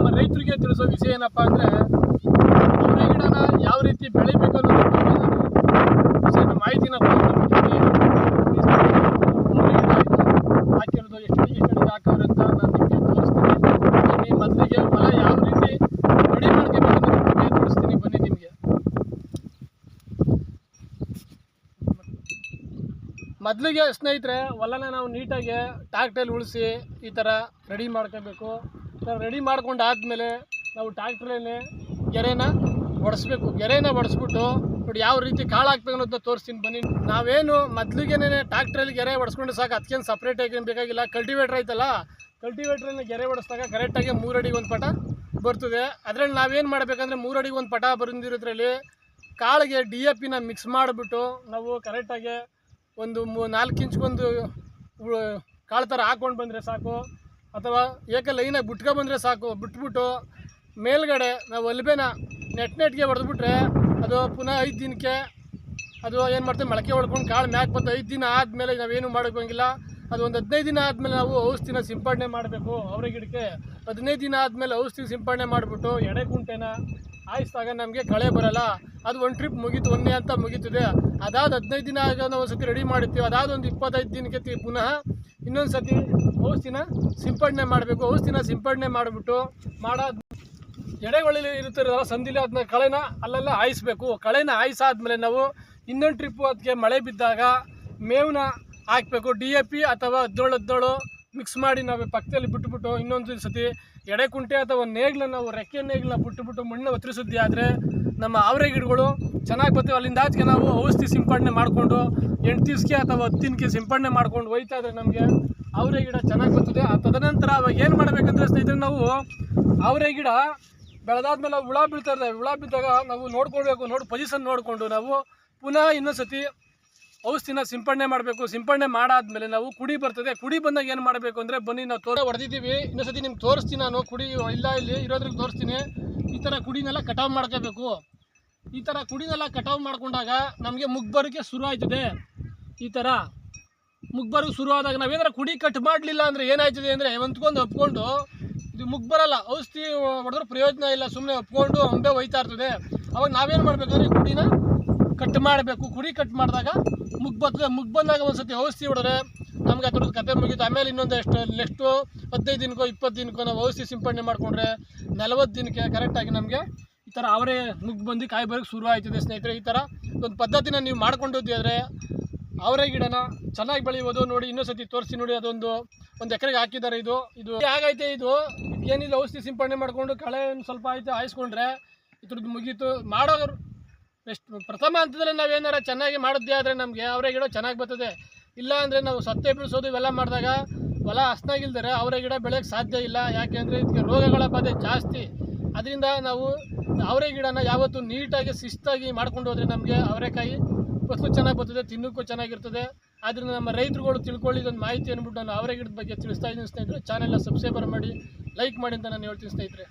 ನಮ್ಮ ರೈತರಿಗೆ ತಿಳಿಸೋ ವಿಷಯ ಏನಪ್ಪ ಅಂದರೆ, ಅವರೇ ಗಿಡನ ಯಾವ ರೀತಿ ಬೆಳಿಬೇಕು ಅನ್ನೋದು ವಿಷಯ ಮಾಹಿತಿನ ಹಾಕಿರೋದು ಎಷ್ಟು ಎಷ್ಟು ಅಡಿಗೆ ಅಂತ ನಾನು ನಿಮಗೆ ತೋರಿಸ್ತೀನಿ. ಮೊದಲಿಗೆ ಹೊಲ ಯಾವ ರೀತಿ ರೆಡಿ ಅನ್ನೋದ್ರ ಬಗ್ಗೆ ತೋರಿಸ್ತೀನಿ. ಬನ್ನಿ ನಿಮಗೆ. ಮೊದಲಿಗೆ ಸ್ನೇಹಿತರೆ, ಹೊಲನ ನಾವು ನೀಟಾಗಿ ಟ್ಯಾಕ್ಟೈಲ್ ಉಳಿಸಿ ಈ ಥರ ರೆಡಿ ಮಾಡ್ಕೋಬೇಕು. ಥರ ರೆಡಿ ಮಾಡ್ಕೊಂಡು ಆದಮೇಲೆ ನಾವು ಟ್ಯಾಕ್ಟ್ರಲ್ಲೇ ಗೆರೆನ ಒಡಿಸ್ಬೇಕು. ಗೆರೆನ ಒಡಿಸ್ಬಿಟ್ಟು ನೋಡಿ ಯಾವ ರೀತಿ ಕಾಳು ಹಾಕ್ಬೇಕು ಅನ್ನೋದನ್ನ ತೋರಿಸ್ತೀನಿ. ಬನ್ನಿ, ನಾವೇನು ಮೊದಲಿಗೆನೇ ಟ್ಯಾಕ್ಟ್ರಲ್ಲಿ ಗೆರೆ ಒಡಿಸ್ಕೊಂಡು ಸಾಕು. ಅದಕ್ಕೇನು ಸಪ್ರೇಟ್ ಆಗಿ ಬೇಕಾಗಿಲ್ಲ. ಕಲ್ಟಿವೇಟ್ರ್ ಐತಲ್ಲ ಕಲ್ಟಿವೇಟ್ರನ್ನ ಗೆರೆ ಒಡಿಸಿದಾಗ ಕರೆಕ್ಟಾಗಿ ಮೂರಡಿಗೆ ಒಂದು ಪಟ ಬರ್ತದೆ. ಅದರಲ್ಲಿ ನಾವೇನು ಮಾಡಬೇಕಂದ್ರೆ ಮೂರಡಿಗೆ ಒಂದು ಪಟ ಬಂದಿರೋದ್ರಲ್ಲಿ ಕಾಳಿಗೆ ಡಿ ಎ ಪಿನ ಮಿಕ್ಸ್ ಮಾಡಿಬಿಟ್ಟು ನಾವು ಕರೆಕ್ಟಾಗಿ ಒಂದು ಮೂ ನಾಲ್ಕು ಇಂಚ್ಗೊಂದು ಕಾಳು ಥರ ಹಾಕ್ಕೊಂಡು ಬಂದರೆ ಸಾಕು. ಅಥವಾ ಏಕೆ ಲೈನಾಗಿ ಬಿಟ್ಕೊ ಬಂದರೆ ಸಾಕು? ಬಿಟ್ಬಿಟ್ಟು ಮೇಲ್ಗಡೆ ನಾವು ಒಲ್ಬೆನ ನೆಟ್ ನೆಟ್ಗೆ ಹೊಡೆದ್ಬಿಟ್ರೆ ಅದು ಪುನಃ ಐದು ದಿನಕ್ಕೆ ಅದು ಏನು ಮಾಡ್ತೀವಿ? ಮೊಳಕೆ ಹೊಡ್ಕೊಂಡು ಕಾಳು ಮ್ಯಾಕ್ ಬಂದು ಐದು ದಿನ ಆದಮೇಲೆ ನಾವೇನು ಮಾಡೋಕ್ಕಂಗಿಲ್ಲ ಅದು ಒಂದು ಹದಿನೈದು ದಿನ ಆದಮೇಲೆ ನಾವು ಔಷಧಿನ ಸಿಂಪಡಣೆ ಮಾಡಬೇಕು ಅವರ ಗಿಡಕ್ಕೆ. ಹದಿನೈದು ದಿನ ಆದಮೇಲೆ ಔಷಧಿ ಸಿಂಪಡಣೆ ಮಾಡಿಬಿಟ್ಟು ಎಡೆ ಕುಂಟೆನ ಆಯಿಸಿದಾಗ ನಮಗೆ ಕಳೆ ಬರಲ್ಲ. ಅದು ಒಂದು ಟ್ರಿಪ್ ಮುಗೀತು ಒಂದೇ ಅಂತ ಮುಗೀತದೆ. ಅದಾದ ಹದಿನೈದು ದಿನ ಆಗ ನಾವು ಒಂದು ಸತಿ ರೆಡಿ ಮಾಡಿರ್ತೀವಿ ಅದಾದ ಒಂದು ಇಪ್ಪತ್ತೈದು ದಿನಕ್ಕೆ ಪುನಃ ಇನ್ನೊಂದು ಸತಿ ಔಷಧಿನ ಸಿಂಪಡಣೆ ಮಾಡಬೇಕು. ಔಷಧಿನ ಸಿಂಪಡಣೆ ಮಾಡಿಬಿಟ್ಟು ಮಾಡೋದು ಎಡೆಗಳಲ್ಲಿ ಇರುತ್ತಿರೋ ಸಂದಿಲಿ ಅದನ್ನ ಕಳೆನ ಅಲ್ಲೆಲ್ಲ ಹಾಯಿಸ್ಬೇಕು. ಕಳೆನ ಹಾಯಿಸಾದ್ಮೇಲೆ ನಾವು ಇನ್ನೊಂದು ಟ್ರಿಪ್ಪು ಅದಕ್ಕೆ ಮಳೆ ಬಿದ್ದಾಗ ಮೇವನ್ನ ಹಾಕಬೇಕು. ಡಿ ಎ ಪಿ ಅಥವಾ ಹದಿನೇಳು ಹದಿನೇಳು ಮಿಕ್ಸ್ ಮಾಡಿ ನಾವು ಪಕ್ಕದಲ್ಲಿ ಬಿಟ್ಟುಬಿಟ್ಟು ಇನ್ನೊಂದು ಸತಿ ಎಡೆ ಕುಂಟೆ ಅಥವಾ ನೇಗ್ಲನ್ನು ನಾವು ರೆಕ್ಕೆ ನೇಗ್ಲನ್ನ ಬಿಟ್ಟುಬಿಟ್ಟು ಮಣ್ಣು ಒತ್ತರಿಸುದ್ದಿ ಆದರೆ ನಮ್ಮ ಆವರೆ ಗಿಡಗಳು ಚೆನ್ನಾಗಿ ಬರ್ತೀವಿ. ಅಲ್ಲಿಂದ ಆಚೆಗೆ ನಾವು ಔಷಧಿ ಸಿಂಪಡಣೆ ಮಾಡಿಕೊಂಡು, ಎಂಟು ದಿವ್ಸಕ್ಕೆ ಅಥವಾ ಹತ್ತು ದಿನಕ್ಕೆ ಸಿಂಪಡಣೆ ಮಾಡ್ಕೊಂಡು ಹೋಯ್ತಾ ಇದ್ರೆ ನಮಗೆ ಅವರೆ ಗಿಡ ಚೆನ್ನಾಗಿ ಬರ್ತದೆ. ಆ ತದನಂತರ ಅವಾಗ ಏನು ಮಾಡಬೇಕಂದ್ರೆ ಸ್ನೇಹಿತರೆ, ನಾವು ಅವರೆ ಗಿಡ ಬೆಳೆದಾದ್ಮೇಲೆ ಹುಳ ಬೀಳ್ತಾ ಇರ್ತವೆ. ಹುಳ ಬಿದ್ದಾಗ ನಾವು ನೋಡ್ಕೊಳ್ಬೇಕು, ನೋಡಿ ಪೊಸಿಷನ್ ನೋಡಿಕೊಂಡು ನಾವು ಪುನಃ ಇನ್ನೊಂದ್ಸತಿ ಔಷಧಿನ ಸಿಂಪಡಣೆ ಮಾಡಬೇಕು. ಸಿಂಪಡಣೆ ಮಾಡಾದ್ಮೇಲೆ ನಾವು ಕುಡಿ ಬರ್ತದೆ. ಕುಡಿ ಬಂದಾಗ ಏನು ಮಾಡಬೇಕು ಅಂದರೆ, ಬನ್ನಿ ನಾವು ತೋರ ಹೊಡೆದಿದ್ದೀವಿ. ಇನ್ನೊಂದ್ಸತಿ ನಿಮ್ಗೆ ತೋರಿಸ್ತೀನಿ ನಾನು. ಕುಡಿ, ಇಲ್ಲ ಇಲ್ಲಿ ಇರೋದ್ರಿಗೆ ತೋರಿಸ್ತೀನಿ. ಈ ಥರ ಕುಡಿನೆಲ್ಲ ಕಟಾವು ಮಾಡ್ಕೋಬೇಕು. ಈ ಥರ ಕುಡಿನೆಲ್ಲ ಕಟಾವು ಮಾಡ್ಕೊಂಡಾಗ ನಮಗೆ ಮುಗ್ಬರೋಕ್ಕೆ ಶುರು ಆಯ್ತದೆ. ಈ ಥರ ಮುಗ್ಬರೋಕ್ಕೆ ಶುರು ಆದಾಗ ನಾವೇನಾರ ಕುಡಿ ಕಟ್ ಮಾಡಲಿಲ್ಲ ಅಂದರೆ ಏನಾಯ್ತದೆ ಅಂದರೆ ಒಂದ್ಕೊಂಡು ಒಪ್ಕೊಂಡು ಇದು ಮುಗ್ಬರಲ್ಲ ಔಷಧಿ ಹೊಡೆದ್ರೆ ಪ್ರಯೋಜನ ಇಲ್ಲ ಸುಮ್ಮನೆ ಒಪ್ಕೊಂಡು ಅಂಬೆ ಹೋಯ್ತಾ ಇರ್ತದೆ. ಅವಾಗ ನಾವೇನು ಮಾಡಬೇಕಂದ್ರೆ ಕುಡಿನ ಕಟ್ ಮಾಡಬೇಕು. ಕುಡಿ ಕಟ್ ಮಾಡಿದಾಗ ಮುಗ್ ಬರ್ತದೆ. ಮುಗ್ ಬಂದಾಗ ಒಂದ್ಸತಿ ಔಷಧಿ ಹೊಡೆದ್ರೆ ನಮ್ಗೆ ಅದ್ರದ್ದು ಕತೆ ಮುಗೀತು. ಆಮೇಲೆ ಇನ್ನೊಂದು ಎಷ್ಟು, ನೆಕ್ಸ್ಟು ಹದಿನೈದು ದಿನಕ್ಕೋ, ಇಪ್ಪತ್ತು ದಿನಕ್ಕೋ ನಾವು ಔಷಧಿ ಸಿಂಪಡಣೆ ಮಾಡಿಕೊಂಡ್ರೆ ನಲವತ್ತು ದಿನಕ್ಕೆ ಕರೆಕ್ಟಾಗಿ ನಮಗೆ ಈ ಥರ ಅವರೇ ಮುಗ್ ಬಂದು ಕಾಯಿ ಬರೋಕ್ಕೆ ಶುರು ಆಯ್ತದೆ ಸ್ನೇಹಿತರೆ. ಈ ಥರ ಒಂದು ಪದ್ಧತಿನ ನೀವು ಮಾಡ್ಕೊಂಡೋದ್ರಿ ಆದರೆ ಅವರೇ ಗಿಡನ ಚೆನ್ನಾಗಿ ಬೆಳೆಯುವುದು ನೋಡಿ ಇನ್ನೊಂದ್ಸತಿ ತೋರಿಸಿ ನೋಡಿ, ಅದೊಂದು ಒಂದು ಎಕರೆಗೆ ಹಾಕಿದ್ದಾರೆ ಇದು. ಇದು ಹೇಗೈತೆ ಇದು. ಏನಿಲ್ಲ, ಔಷಧಿ ಸಿಂಪಡಣೆ ಮಾಡಿಕೊಂಡು ಕಳೆ ಸ್ವಲ್ಪ ಆಯ್ತು ಹಾಯಿಸ್ಕೊಂಡ್ರೆ ಇದ್ರದ್ದು ಮುಗೀತು. ಮಾಡೋರು ಎಷ್ಟು ಪ್ರಥಮ ಹಂತದಲ್ಲಿ ನಾವೇನಾರ ಚೆನ್ನಾಗಿ ಮಾಡಿದ್ದೆ ಆದರೆ ನಮಗೆ ಅವರೇ ಗಿಡ ಚೆನ್ನಾಗಿ ಬರ್ತದೆ. ಇಲ್ಲ ಅಂದರೆ ನಾವು ಸತ್ತೆ ಬೀಳಿಸೋದು ಇವೆಲ್ಲ ಮಾಡಿದಾಗ ಹೊಲ ಹಸ್ನಾಗಿಲ್ದರೆ ಅವರೇ ಗಿಡ ಬೆಳೆಯೋಕ್ಕೆ ಸಾಧ್ಯ ಇಲ್ಲ. ಯಾಕೆಂದರೆ ಇದಕ್ಕೆ ರೋಗಗಳ ಬಾಧೆ ಜಾಸ್ತಿ. ಅದರಿಂದ ನಾವು ಅವರೆ ಗಿಡನ ಯಾವತ್ತೂ ನೀಟಾಗಿ, ಶಿಸ್ತಾಗಿ ಮಾಡ್ಕೊಂಡು ಹೋದರೆ ನಮಗೆ ಅವರೆಕಾಯಿ ಫಸ್ಲು ಚೆನ್ನಾಗಿ ಬರ್ತದೆ, ತಿನ್ನೋಕ್ಕೂ ಚೆನ್ನಾಗಿರ್ತದೆ. ಆದ್ದರಿಂದ ನಮ್ಮ ರೈತರುಗಳು ತಿಳ್ಕೊಳ್ಳಿ ಇದೊಂದು ಮಾಹಿತಿ ಅಂದ್ಬಿಟ್ಟು ನಾನು ಅವರೆ ಗಿಡದ ಬಗ್ಗೆ ತಿಳಿಸ್ತಾ ಇದ್ದೀನಿ ಸ್ನೇಹಿತರೆ. ಚಾನೆಲ್ನ ಸಬ್ಸ್ಕ್ರೈಬರ್ ಮಾಡಿ ಲೈಕ್ ಮಾಡಿ ಅಂತ ನಾನು ಹೇಳ್ತೀನಿ ಸ್ನೇಹಿತರೆ.